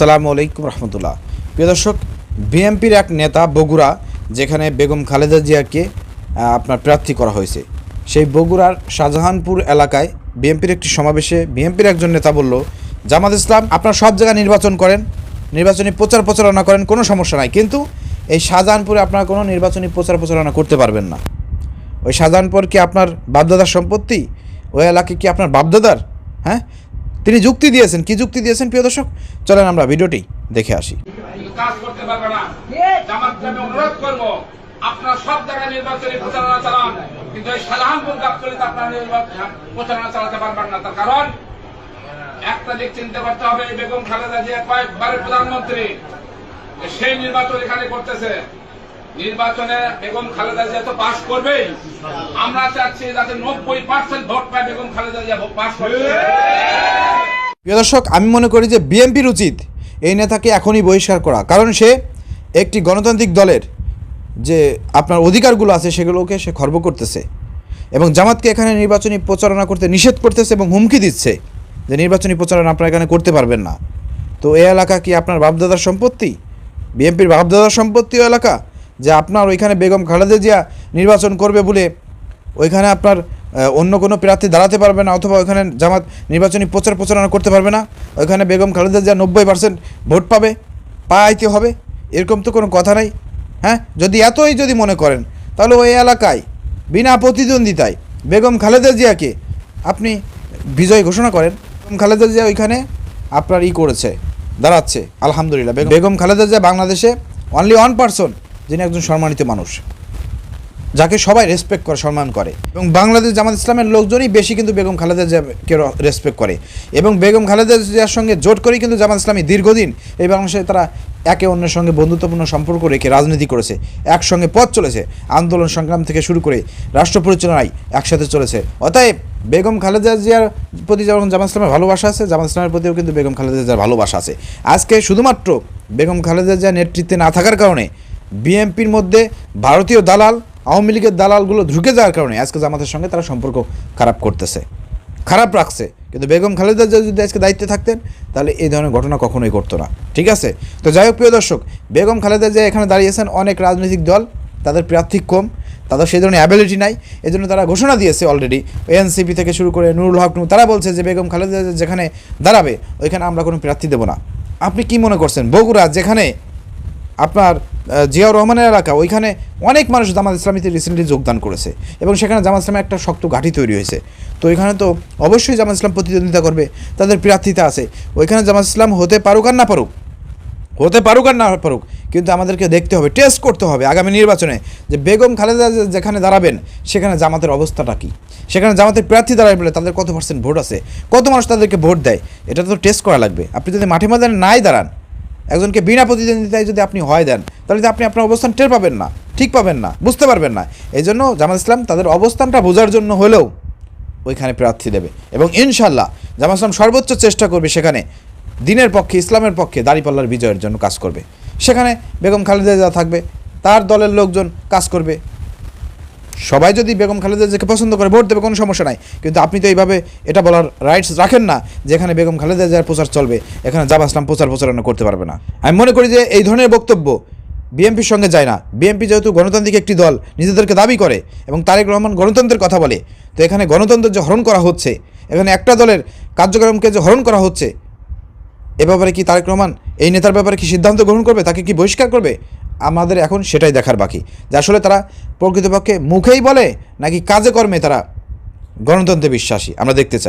আসসালামু আলাইকুম রহমতুল্লাহ। প্রিয় দর্শক, বিএনপির এক নেতা বগুড়া, যেখানে বেগম খালেদা জিয়াকে আপনার প্রার্থী করা হয়েছে। সেই বগুড়ার শাহজাহানপুর এলাকায় বিএনপির একটি সমাবেশে বিএনপির একজন নেতা বলল, জামাত ইসলাম, আপনার সব জায়গায় নির্বাচন করেন। নির্বাচনী প্রচার প্রচারণা করেন, কোনো সমস্যা নাই। কিন্তু এই শাহজাহানপুরে আপনার কোনো নির্বাচনী প্রচার প্রচারণা করতে পারবেন না। ওই শাহজাহানপুর কি আপনার বাপদাদার সম্পত্তি? ওই এলাকা কি আপনার বাপদাদার? হ্যাঁ? তিনি যুক্তি দিয়েছেন। কি যুক্তি দিয়েছেন, প্রিয় দর্শক? চলেন আমরা ভিডিওটি দেখে আসি। একটা দিক চিন্তা করতে হবে বেগম খালেদা জিয়া প্রধানমন্ত্রী। সেই নির্বাচন এখানে করতেছে। নির্বাচনে বেগম খালেদা জিয়া তো পাশ করবেই। আমরা চাচ্ছি যাতে নব্বই পার্সেন্ট ভোট পায় বেগম খালেদা জিয়া পাশ করবে প্রিয় দর্শক, আমি মনে করি যে বিএনপির উচিত এই নেতাকে এখনই বহিষ্কার করা। কারণ সে একটি গণতান্ত্রিক দলের যে আপনার অধিকারগুলো আছে সেগুলোকে সে খর্ব করতেছে এবং জামাতকে এখানে নির্বাচনী প্রচারণা করতে নিষেধ করতেছে এবং হুমকি দিচ্ছে যে নির্বাচনী প্রচারণা আপনারা এখানে করতে পারবেন না। তো এই এলাকা কি আপনার বাপদাদার সম্পত্তি? বিএনপির বাপদাদার সম্পত্তি এলাকা? যে আপনার ওইখানে বেগম খালেদা জিয়া নির্বাচন করবে বলে ওইখানে আপনার অন্য কোনো প্রার্থী দাঁড়াতে পারবে না অথবা ওইখানে জামাত নির্বাচনী প্রচার প্রচারণা করতে পারবে না। ওইখানে বেগম খালেদা জিয়া নব্বই পার্সেন্ট ভোট পাবে, পাইতে হবে, এরকম তো কোনো কথা নাই। হ্যাঁ যদি এতই যদি মনে করেন, তাহলে ওই এলাকায়, বিনা প্রতিদ্বন্দ্বিতায় বেগম খালেদা জিয়াকে আপনি বিজয় ঘোষণা করেন। বেগম খালেদা জিয়া ওইখানে আপনার ই করেছে, দাঁড়াচ্ছে, আলহামদুলিল্লাহ। বেগম খালেদা জিয়া বাংলাদেশে অনলি ওয়ান পার্সন যিনি একজন সম্মানিত মানুষ। যাকে সবাই রেসপেক্ট করে, সম্মান করে। এবং বাংলাদেশ জামাত ইসলামের লোকজনই বেশি কিন্তু বেগম খালেদা জিয়াকে রেসপেক্ট করে। এবং বেগম খালেদা জিয়ার সঙ্গে জোট করেই কিন্তু জামাত ইসলামী দীর্ঘদিন এই বাংলাদেশে তারা একে অন্যের সঙ্গে বন্ধুত্বপূর্ণ সম্পর্ক রেখে রাজনীতি করেছে, একসঙ্গে পথ চলেছে, আন্দোলন সংগ্রাম থেকে শুরু করে রাষ্ট্র পরিচালনায় একসাথে চলেছে। অতএব বেগম খালেদা জিয়ার প্রতি যেমন জামাত ইসলামের ভালোবাসা আছে, জামাত ইসলামের প্রতিও কিন্তু বেগম খালেদা জিয়ার ভালোবাসা আছে। আজকে শুধুমাত্র বেগম খালেদা জিয়ার নেতৃত্বে না থাকার কারণে বিএনপির মধ্যে ভারতীয় দালাল আওয়ামী লীগের দালালগুলো ঢুকে যাওয়ার কারণে আজকে জামাতের সঙ্গে তারা সম্পর্ক খারাপ করতেছে। খারাপ রাখছে। কিন্তু বেগম খালেদা যদি আজকে দায়িত্বে থাকতেন, তাহলে এই ধরনের ঘটনা কখনোই ঘটতো না। ঠিক আছে? তো যাই হোক, প্রিয় দর্শক, বেগম খালেদা জিয়া এখানে দাঁড়িয়েছেন অনেক রাজনৈতিক দল, তাদের প্রার্থী কম, তাদের সেই ধরনের অ্যাবিলিটি নাই এই জন্য তারা ঘোষণা দিয়েছে অলরেডি এনসিপি থেকে শুরু করে নুরুল হক তারা বলছে যে বেগম খালেদা যেখানে দাঁড়াবে, ওইখানে আমরা কোনো প্রার্থী দেবো না। আপনি কি মনে করছেন? বগুড়া যেখানে আপনার জিয়াউর রহমানের এলাকা, ওইখানে অনেক মানুষ জামাত ইসলামীতে রিসেন্টলি যোগদান করেছে এবং সেখানে জামাত ইসলামের একটা শক্ত ঘাঁটি তৈরি হয়েছে। তো ওইখানে তো অবশ্যই জামাত ইসলাম প্রতিদ্বন্দ্বিতা করবে, তাদের প্রার্থিতা আছে। ওইখানে জামাত ইসলাম হতে পারুক আর না পারুক, হতে পারুক আর না পারুক, কিন্তু আমাদেরকে দেখতে হবে টেস্ট করতে হবে আগামী নির্বাচনে যে বেগম খালেদা যেখানে দাঁড়াবেন, সেখানে জামাতের অবস্থাটা কী? সেখানে জামাতের প্রার্থী দাঁড়ায় বলে তাদের কত পার্সেন্ট ভোট আছে? কত মানুষ তাদেরকে ভোট দেয়? এটা তো টেস্ট করা লাগবে। আপনি যদি মাঠে ময়দানে নাই দাঁড়ান, একজনকে বিনা প্রতিদ্বন্দ্বিতায় যদি আপনি হয় দেন তাহলে তো আপনি আপনার অবস্থান টের পাবেন না, ঠিক পাবেন না, বুঝতে পারবেন না। এই জন্য জামাত ইসলাম তাদের অবস্থানটা বোঝার জন্য হলেও ওইখানে প্রার্থী দেবে। এবং ইনশাল্লাহ জামাত ইসলাম সর্বোচ্চ চেষ্টা করবে সেখানে, দিনের পক্ষে, ইসলামের পক্ষে দাঁড়িপাল্লার বিজয়ের জন্য কাজ করবে। সেখানে বেগম খালেদা জিয়া থাকবে, তার দলের লোকজন কাজ করবে। সবাই যদি বেগম খালেদা জিয়াকে পছন্দ করে, ভোট দেবে, কোনো সমস্যা নাই। কিন্তু আপনি তো এইভাবে এটা বলার রাইটস রাখেন না যে এখানে বেগম খালেদা জিয়ার প্রচার চলবে, এখানে জামা ইসলাম প্রচার প্রচারণা করতে পারবে না। আমি মনে করি যে এই ধরনের বক্তব্য বিএনপির সঙ্গে যায় না। বিএনপি যেহেতু গণতান্ত্রিক একটি দল, নিজেদেরকে দাবি করে এবং তারেক রহমান গণতন্ত্রের কথা বলে। তো এখানে গণতন্ত্র যে হরণ করা হচ্ছে, এখানে একটা দলের কার্যক্রমকে যে হরণ করা হচ্ছে, এ ব্যাপারে কি তারেক রহমান এই নেতার ব্যাপারে কি সিদ্ধান্ত গ্রহণ করবে, তাকে কি বহিষ্কার করবে? আমাদের এখন সেটাই দেখার বাকি। যে আসলে তারা প্রকৃতপক্ষে মুখেই বলে, নাকি কাজে কর্মে তারা গণতন্ত্রে বিশ্বাসী, আমরা দেখতে চাই।